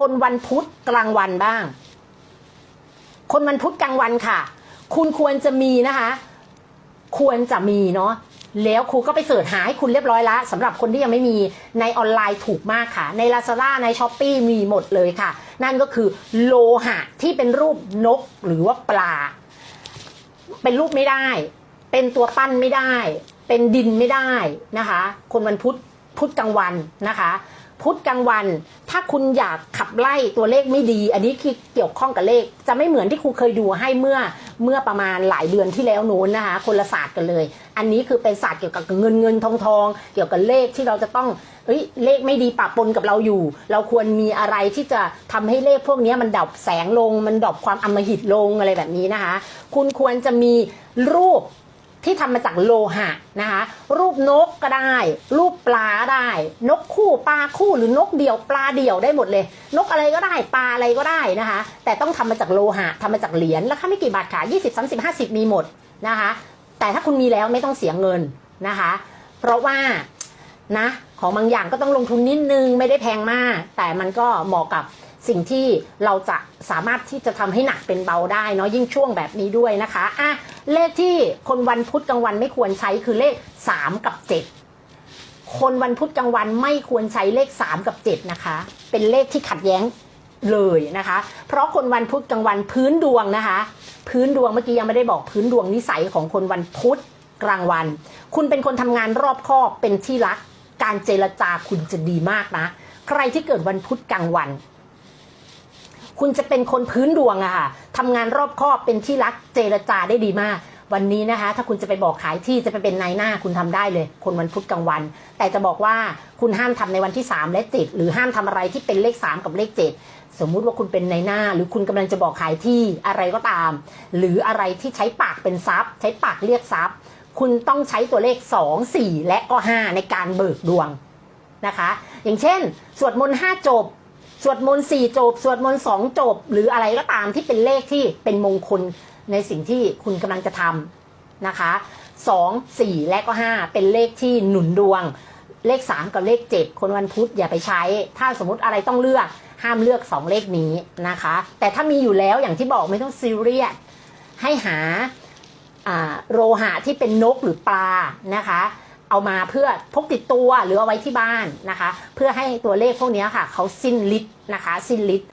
คนวันพุธกลางวันบ้าง คนวันพุธกลางวันค่ะ คุณควรจะมีนะคะ ควรจะมีเนาะแล้วครูก็ไปเสิร์ชหาให้คุณเรียบร้อยแล้วสำหรับคนที่ยังไม่มีในออนไลน์ถูกมากค่ะ ใน Lazada ใน s h อ p e e มีหมดเลยค่ะ นั่นก็คือโลหะที่เป็นรูปนกหรือว่าปลา เป็นรูปไม่ได้ เป็นตัวปั้นไม่ได้ เป็นดินไม่ได้นะคะ คนวันพุธพุธกลางวันนะคะ พุธกลางวัน ถ้าคุณอยากขับไล่ตัวเลขไม่ดี อันนี้คือเกี่ยวข้องกับเลข จะไม่เหมือนที่ครูเคยดูให้เมื่อเมื่อประมาณหลายเดือนที่แล้วนู้นนะคะคนละศาสตร์กันเลย อันนี้คือเป็นศาสตร์เกี่ยวกับเงินเงินทองทองเกี่ยวกับเลขที่เราจะต้องเอ้ยเลขไม่ดีปะปนกับเราอยู่ เราควรมีอะไรที่จะทำให้เลขพวกนี้มันดับแสงลง มันดับความอำมหิตลงอะไรแบบนี้นะคะ คุณควรจะมีรูป ที่ทำมาจากโลหะนะคะ รูปนกก็ได้ รูปปลาได้ นกคู่ปลาคู่หรือนกเดี่ยวปลาเดี่ยวได้หมดเลย นกอะไรก็ได้ปลาอะไรก็ได้นะคะ แต่ต้องทำมาจากโลหะทำมาจากเหรียญราคาไม่กี่บาทค่ะ20 30 50 มีหมดนะคะ แต่ถ้าคุณมีแล้วไม่ต้องเสียเงินนะคะ เพราะว่านะของบางอย่างก็ต้องลงทุนนิดนึงไม่ได้แพงมาก แต่มันก็เหมาะกับ สิ่งที่เราจะสามารถที่จะทำให้หนักเป็นเบาได้เนาะยิ่งช่วงแบบนี้ด้วยนะคะอะเลขที่คนวันพุธกลางวันไม่ควรใช้คือเลข 3 กับ 7 คนวันพุธกลางวันไม่ควรใช้เลข 3 กับ 7 นะคะ เป็นเลขที่ขัดแย้งเลยนะคะ เพราะคนวันพุธกลางวันพื้นดวงนะคะ พื้นดวงเมื่อกี้ยังไม่ได้บอกพื้นดวงนิสัยของคนวันพุธกลางวัน คุณเป็นคนทำงานรอบคอบเป็นที่รัก การเจรจาคุณจะดีมากนะ ใครที่เกิดวันพุธกลางวัน คุณจะเป็นคนพื้นดวงอะค่ะทำงานรอบคอบเป็นที่รักเจรจาได้ดีมาก วันนี้นะคะ ถ้าคุณจะไปบอกขายที่จะไปเป็นนายหน้าคุณทำได้เลย คนวันพุธกลางวัน แต่จะบอกว่าคุณห้ามทำในวันที่ 3 และ7หรือห้ามทำอะไรที่เป็นเลข 3 กับเลข 7สมมุติว่าคุณเป็นนายหน้า หรือคุณกำลังจะบอกขายที่อะไรก็ตาม หรืออะไรที่ใช้ปากเป็นทรัพย์ ใช้ปากเรียกทรัพย์ คุณต้องใช้ตัวเลข 2 4 และก็ 5 ในการเบิกดวงนะคะ อย่างเช่น สวดมนต์5จบ สวดมนต์สี่จบ สวดมนต์สองจบ หรืออะไรก็ตามที่เป็นเลขที่เป็นมงคลในสิ่งที่คุณกำลังจะทำนะคะสองสี่และก็ห้าเป็นเลขที่หนุนดวง เลขสามกับเลขเจ็ดคนวันพุธอย่าไปใช้ ถ้าสมมติอะไรต้องเลือกห้ามเลือกสองเลขนี้นะคะ แต่ถ้ามีอยู่แล้วอย่างที่บอกไม่ต้องซีเรียสให้หาอ่าโลหะที่เป็นนกหรือปลานะคะ เอามาเพื่อพกติดตัวหรือเอาไว้ที่บ้านนะคะ เพื่อให้ตัวเลขพวกนี้ค่ะเขาสิ้นฤทธิ์นะคะ สิ้นฤทธิ์